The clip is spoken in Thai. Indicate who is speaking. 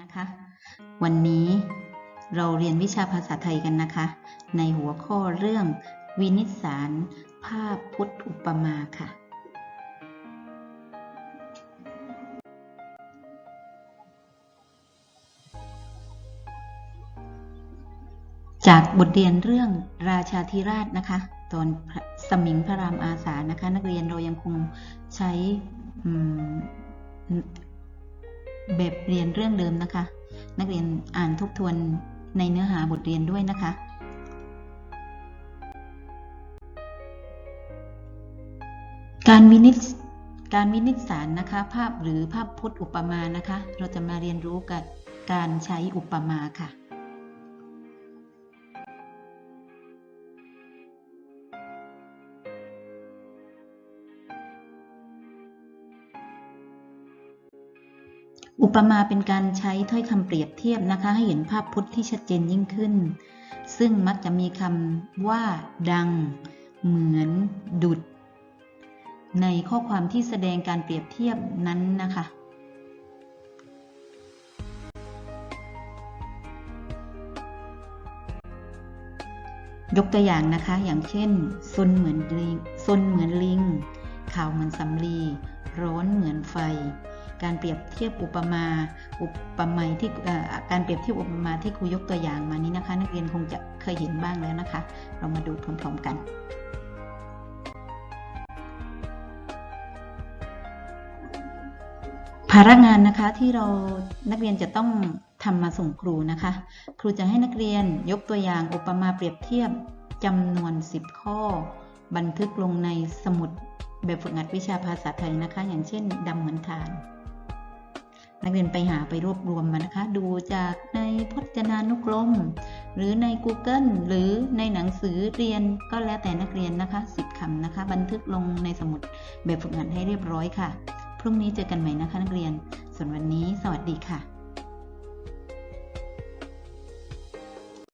Speaker 1: นะคะ วันนี้เราเรียนวิชาภาษาไทยกันนะคะ ในหัวข้อเรื่องวินิสารภาพพุทธอุปมาค่ะ จากบทเรียนเรื่องราชาธิราชนะคะ ตอนสมิงพระรามอาสานะคะ นักเรียนเรายังคงใช้ แบบเรียนเรื่องเดิมนะคะ นักเรียนอ่านทบทวนในเนื้อหาบทเรียนด้วยนะคะ การวินิจการวินิจสารนะคะ ภาพหรือภาพพจน์อุปมานะคะ เราจะมาเรียนรู้กับการใช้อุปมาค่ะ อุปมาเป็นการใช้ถ้อยคำเปรียบเทียบนะคะ ให้เห็นภาพพจน์ที่ชัดเจนยิ่งขึ้น ซึ่งมักจะมีคำว่า ดัง เหมือน ดุด ในข้อความที่แสดงการเปรียบเทียบนั้นนะคะยกตัวอย่างนะคะ อย่างเช่นซนเหมือนลิงซนเหมือนลิง ข่าวเหมือนสำลี ร้อนเหมือนไฟ การเปรียบเทียบอุปมาอุปไมาที่การเปรียบเทียบอุปมาที่ครูยกตัวอย่างมานี้นะคะ นักเรียนคงจะเคยเห็นบ้างแล้วนะคะ เรามาดูพร้อมๆกันภาระงานนะคะที่เรานักเรียนจะต้องทำมาส่งครูนะคะ ครูจะให้นักเรียนยกตัวอย่างอุปมาเปรียบเทียบจำนวน 10 ข้อ บันทึกลงในสมุดแบบฝึกหัดวิชาภาษาไทยนะคะ อย่างเช่นดำเหมือนทาน นักเรียนไปหาไปรวบรวมมานะคะ ดูจากในพจนานุกรม หรือใน Google หรือในหนังสือเรียนก็แล้วแต่นักเรียนนะคะ 10คำนะคะ บันทึกลงในสมุดแบบฝึกหัดให้เรียบร้อยค่ะ พรุ่งนี้เจอกันใหม่นะคะนักเรียนส่วนวันนี้ สวัสดีค่ะ